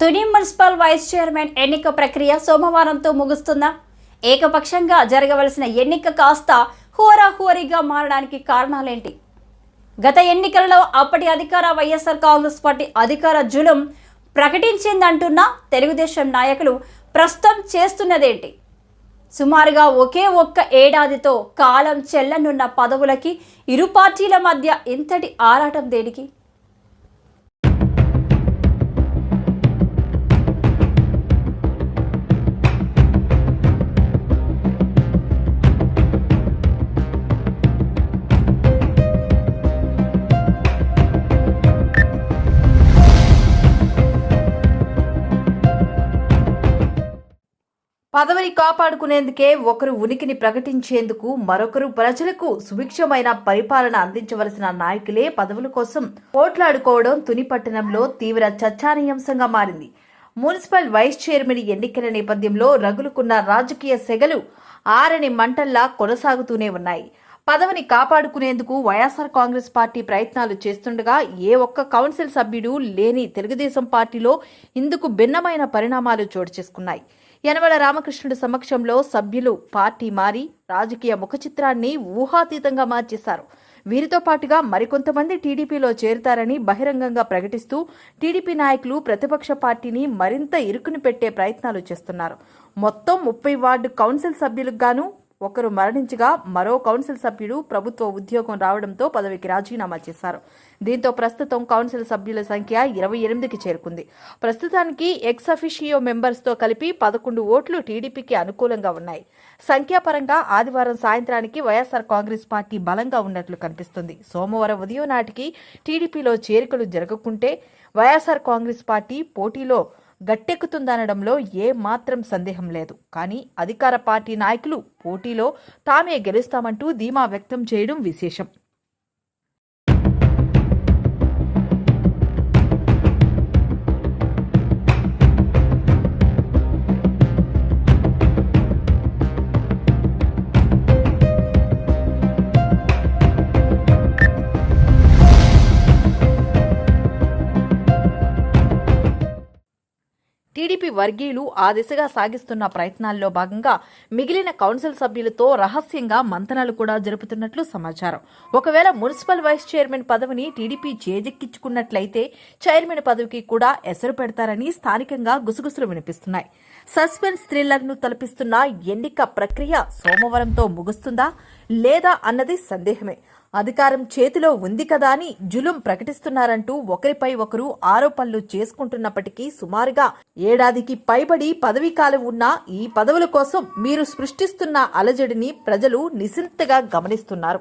Tuni municipal vice chairman ఎన్నిక ప్రక్రియ సోమవారంతో ముగుస్తుందా ఏకపక్షంగా జరగవలసిన ఎన్నిక కాస్త హోరాహోరీగా మారడానికి కారణాలేంటి? గత ఎన్నికలలో అప్పటి అధికార వైఎస్ఆర్ కాంగ్రెస్ పార్టీ అధికార జులం ప్రకటించిందంటున్న తెలుగుదేశం నాయకులు ప్రస్తుతం చేస్తున్నదేంటి? సుమారుగా ఒకే ఒక్క ఏడాదితో కాలం చెల్లనున్న పదవులకి ఇరు పార్టీల మధ్య ఇంతటి ఆరాటం దేనికి? పదవిని కాపాడుకునేందుకే ఒకరు ఉనికిని ప్రకటించేందుకు మరొకరు ప్రజలకు సుభిక్షమైన పరిపాలన అందించవలసిన నాయకులే పదవుల కోసం పోట్లాడుకోవడం తుని పట్టణంలో తీవ్ర చర్చానీయాంశంగా మారింది. మున్సిపల్ వైస్ చైర్మన్ ఎన్నికల నేపథ్యంలో రగులుకున్న రాజకీయ సెగలు ఆరని మంటల్లా కొనసాగుతూనే ఉన్నాయి. పదవిని కాపాడుకునేందుకు వైఎస్ఆర్ కాంగ్రెస్ పార్టీ ప్రయత్నాలు చేస్తుండగా ఏ ఒక్క కౌన్సిల్ సభ్యుడు లేని తెలుగుదేశం పార్టీలో ఇందుకు భిన్నమైన పరిణామాలు చోటు చేసుకున్నాయి. యనమల రామకృష్ణుడి సమక్షంలో సభ్యులు పార్టీ మారి రాజకీయ ముఖచిత్రాన్ని ఊహాతీతంగా మార్చేశారు. వీరితో పాటుగా మరికొంతమంది టీడీపీలో చేరుతారని బహిరంగంగా ప్రకటిస్తూ టీడీపీ నాయకులు ప్రతిపక్ష పార్టీని మరింత ఇరుకుని పెట్టే ప్రయత్నాలు చేస్తున్నారు. మొత్తం ముప్పై వార్డు కౌన్సిల్ సభ్యులకు గాను ఒకరు మరణించగా మరో కౌన్సిల్ సభ్యుడు ప్రభుత్వ ఉద్యోగం రావడంతో పదవికి రాజీనామా చేశారు. దీంతో ప్రస్తుతం కౌన్సిల్ సభ్యుల సంఖ్య ఇరవై ఎనిమిదికి చేరుకుంది. ప్రస్తుతానికి ఎక్స్ అఫిషియో మెంబర్స్తో కలిపి పదకొండు ఓట్లు టీడీపీకి అనుకూలంగా ఉన్నాయి. సంఖ్యాపరంగా ఆదివారం సాయంత్రానికి వైఎస్ఆర్ కాంగ్రెస్ పార్టీ బలంగా ఉన్నట్లు కనిపిస్తుంది. సోమవారం ఉదయం నాటికి టీడీపీలో చేరికలు జరగకుంటే వైఎస్ఆర్ కాంగ్రెస్ పార్టీ పోటీలో గట్టెక్కుతుందనడంలో ఏ మాత్రం సందేహం లేదు. కానీ అధికార పార్టీ నాయకులు పోటీలో తామే గెలుస్తామంటూ ధీమా వ్యక్తం చేయడం విశేషం. టీడీపీ వర్గీయులు ఆ దిశగా సాగిస్తున్న ప్రయత్నాల్లో భాగంగా మిగిలిన కౌన్సిల్ సభ్యులతో రహస్యంగా మంతనాలు కూడా జరుపుతున్నట్లు సమాచారం. ఒకవేళ మున్సిపల్ వైస్ చైర్మన్ పదవిని టీడీపీ చేజెక్కించుకున్నట్లయితే చైర్మన్ పదవికి కూడా ఎసరు పెడతారని స్థానికంగా గుసగుసలు వినిపిస్తున్నాయి. సస్పెన్స్ థ్రిల్లర్ను తలపిస్తున్న ఎన్నిక ప్రక్రియ సోమవారంతో ముగుస్తుందా లేదా అన్నది సందేహమే. అధికారం చేతిలో ఉంది కదా అని జులుం ప్రకటిస్తున్నారంటూ ఒకరిపై ఒకరు ఆరోపణలు చేసుకుంటున్నప్పటికీ సుమారుగా ఏడాదికి పైబడి పదవీ కాలం ఉన్న ఈ పదవుల కోసం మీరు సృష్టిస్తున్న అలజడిని ప్రజలు నిశ్చింతగా గమనిస్తున్నారు.